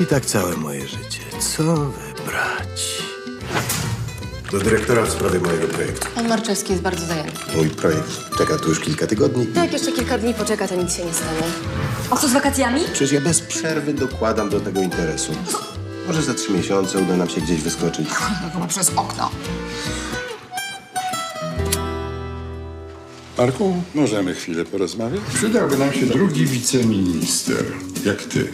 I tak całe moje życie. Co wybrać? Do dyrektora w sprawie mojego projektu. Pan Marczewski jest bardzo zajęty. Mój projekt czeka tu już kilka tygodni. Jak jeszcze kilka dni poczeka, to nic się nie stanie. A co z wakacjami? Przecież ja bez przerwy dokładam do tego interesu. Może za trzy miesiące uda nam się gdzieś wyskoczyć. Chyba przez okno. Marku, możemy chwilę porozmawiać? Przydałby nam się drugi wiceminister, jak ty.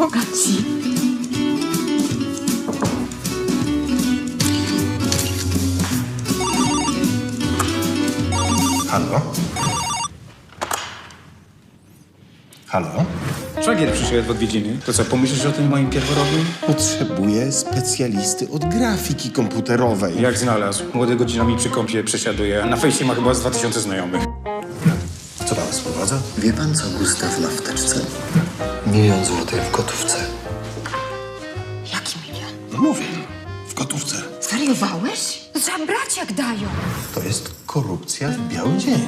Bogaci. Halo? Halo? Szwagier przyszedł w odwiedziny. To co, pomyślisz o tym moim pierworodnym? Potrzebuję specjalisty od grafiki komputerowej. Jak znalazł. Młody godzinami przy kąpie przesiaduje, a na fejsie ma chyba z 2000 znajomych. Co pana sprowadza? Wie pan, co Gustaw ma w teczce? Milion złotych w gotówce. Jaki milion? No mówię, w gotówce. Zwariowałeś? To trzeba brać jak dają. To jest korupcja w biały dzień.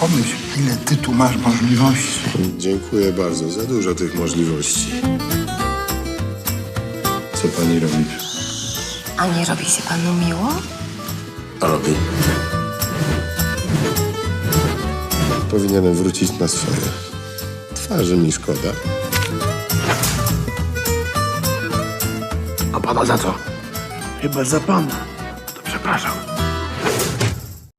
Pomyśl, ile ty tu masz możliwości. Dziękuję bardzo, za dużo tych możliwości. Co pani robi? A nie robi się panu miło? Robi. Powinienem wrócić na swoje. Twarzy mi szkoda. A pana za co? Chyba za pana. To przepraszam.